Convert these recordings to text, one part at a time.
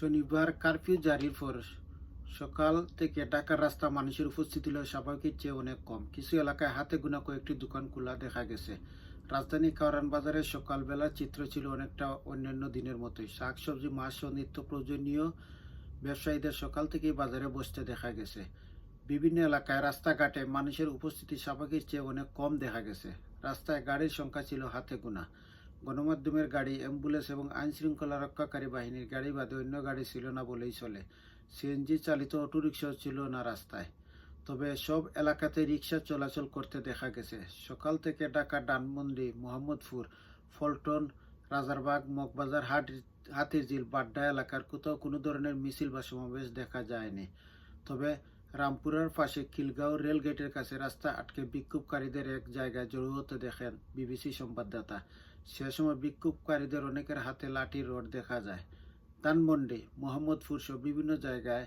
শনিবার কারফিউ জারির পর সকাল থেকে ঢাকার রাস্তা মানুষের উপস্থিতি হলেও স্বাভাবিকের চেয়ে অনেক কম। কিছু এলাকায় হাতে গোনা কয়েকটি দোকান খোলা দেখা গেছে। রাজধানী কাওরান বাজারে সকালবেলা চিত্র ছিল অনেকটা অন্যান্য দিনের মতোই। শাকসবজি, মাছ ও নিত্য প্রয়োজনীয় ব্যবসায়ীদের সকাল থেকেই বাজারে বসতে দেখা গেছে। বিভিন্ন এলাকায় রাস্তাঘাটে মানুষের উপস্থিতি স্বাভাবিকের চেয়ে অনেক কম দেখা গেছে। রাস্তায় গাড়ির সংখ্যা ছিল হাতে গোনা। গণমাধ্যমের গাড়ি, অ্যাম্বুলেন্স এবং আইন শৃঙ্খলা রক্ষাকারী বাহিনীর গাড়ি বাদে অন্য গাড়ি ছিল না বলেই চলে। সিএনজি চালিত অটোরিকশাও ছিল না রাস্তায়। তবে সব এলাকাতে রিক্সা চলাচল করতে দেখা গেছে। সকাল থেকে ঢাকা ডানমন্ডি, মোহাম্মদপুর, ফলটন, রাজারবাগ, মগবাজার হাট হাতিরঝিল, বাড্ডা এলাকার কোথাও কোনো ধরনের মিছিল বা সমাবেশ দেখা যায়নি। তবে রামপুরার পাশে খিলগাঁও রেলগেটের কাছে রাস্তা আটকে বিক্ষোভকারীদের এক জায়গায় জড়ো হতে দেখেন বিবিসি সংবাদদাতা। সে সময় বিক্ষোভকারীদের অনেকের হাতে লাঠি রড দেখা যায়। ধানমন্ডি, মোহাম্মদপুর সহ বিভিন্ন জায়গায়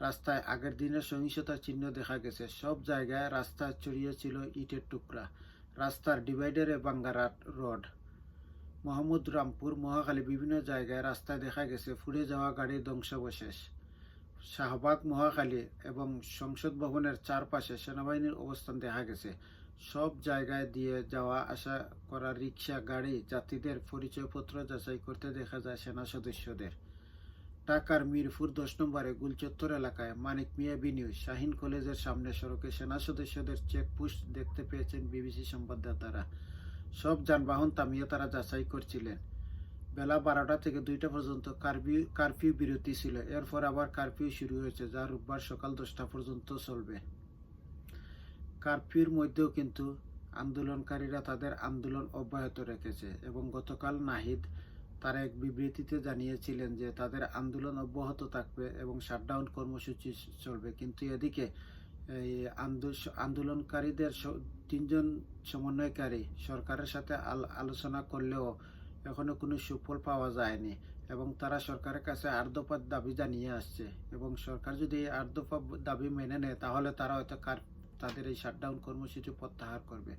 রাস্তায় আগের দিনের সহিংসতার চিহ্ন দেখা গেছে। সব জায়গায় রাস্তা ছড়িয়ে ছিল ইটের টুকরা। রাস্তার ডিভাইডারে বাঙ্গারা রড। মোহাম্মদ রামপুর মহাখালী বিভিন্ন জায়গায় রাস্তায় দেখা গেছে ফুড়ে যাওয়া গাড়ির ধ্বংসাবশেষ। শাহবাগ মহাখালী এবং সংসদ ভবনের চারপাশে সেনাবাহিনীর অবস্থান দেখা গেছে। সব জায়গায় দিয়ে যাওয়া, আসা করা রিক্সা গাড়ি যাত্রীদের পরিচয়পত্র যাচাই করতে দেখা যায় সেনা সদস্যদের। ঢাকার মিরপুর দশ নম্বরে গুলচত্বর এলাকায় মানিক মিয়া বিনিউ শাহিন কলেজের সামনে সড়কে সেনা সদস্যদের চেকপোস্ট দেখতে পেয়েছেন বিবিসি সংবাদদাতারা। সব যানবাহন থামিয়ে তারা যাচাই করছিলেন। বেলা বারোটা থেকে দুইটা পর্যন্ত কারফিউ কারফিউ বিরতি ছিল। এরপর আবার কারফিউ শুরু হয়েছে, যা রোববার সকাল দশটা পর্যন্ত চলবে। কারফিউর মধ্যেও কিন্তু আন্দোলনকারীরা তাদের আন্দোলন অব্যাহত রেখেছে এবং গতকাল নাহিদ তারা এক বিবৃতিতে জানিয়েছিলেন যে তাদের আন্দোলন অব্যাহত থাকবে এবং শাটডাউন কর্মসূচি চলবে। কিন্তু এদিকে এই আন্দো- আন্দোলনকারীদের তিনজন সমন্বয়কারী সরকারের সাথে আল- আলোচনা করলেও এখনও কোনো সুফল পাওয়া যায়নি এবং তারা সরকারের কাছে আট দফার দাবি জানিয়ে আসছে এবং সরকার যদি এই আট দফা দাবি মেনে নেয়, তাহলে তারা হয়তো কার, তাদের এই শাটডাউন কর্মসূচি প্রত্যাহার করবে।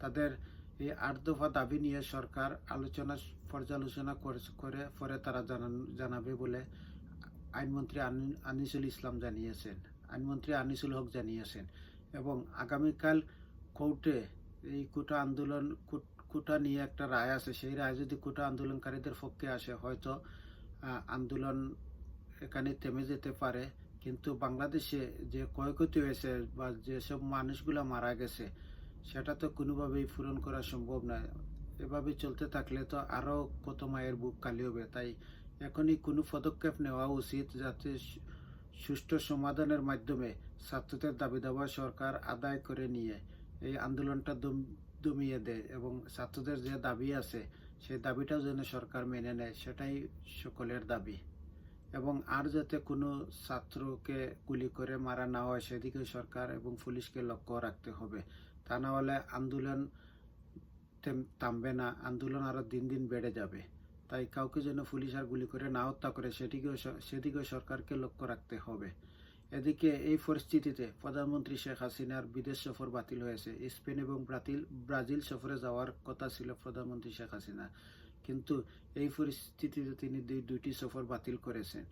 তাদের এই আট দফা দাবি নিয়ে সরকার আলোচনা পর্যালোচনা করে- পরে তারা জানান, জানাবে বলে আইনমন্ত্রী আনি- আনিসুল ইসলাম জানিয়েছেন, আইনমন্ত্রী আনিসুল হক জানিয়েছেন এবং আগামীকাল কোর্টে এই কোটা আন্দোলন কোট- নিয়ে একটা রায় আছে। সেই রায় যদি কোটা আন্দোলনকারীদের পক্ষে আসে, হয়তো আন্দোলন এখানে থেমে যেতে পারে। কিন্তু বাংলাদেশে যে ক্ষয়ক্ষতি হয়েছে বা যেসব মানুষগুলো মারা গেছে, সেটা তো কোনোভাবেই পূরণ করা সম্ভব নয়। এভাবে চলতে থাকলে তো আরও কত মায়ের বুক খালি হবে। তাই এখনই কোনো পদক্ষেপ নেওয়া উচিত যাতে সুষ্ঠু সমাধানের মাধ্যমে ছাত্রদের দাবি দাবা সরকার আদায় করে নিয়ে এই আন্দোলনটা দমিয়ে দেয় এবং ছাত্রদের যে দাবি আছে, সেই দাবিটাও যেন সরকার মেনে নেয়, সেটাই সকলের দাবি। এবং আর যাতে কোনো ছাত্রকে গুলি করে মারা না হয়, সেদিকে সরকার এবং পুলিশকে লক্ষ্য রাখতে হবে। তা না হলে আন্দোলন থামবে না, আন্দোলন আরও দিন দিন বেড়ে যাবে। তাই কাউকে যেন পুলিশ আর গুলি করে না হত্যা করে, সেটিকেও সেদিকেও সরকারকে লক্ষ্য রাখতে হবে। এদিকে এই পরিস্থিতিতে প্রধানমন্ত্রী শেখ হাসিনার বিদেশ সফর বাতিল হয়েছে। স্পেন এবং ব্রাজিল ব্রাজিল সফরে যাওয়ার কথা ছিল প্রধানমন্ত্রী শেখ হাসিনা। কিন্তু এই পরিস্থিতিতে তিনি দুই দুইটি সফর বাতিল করেছেন।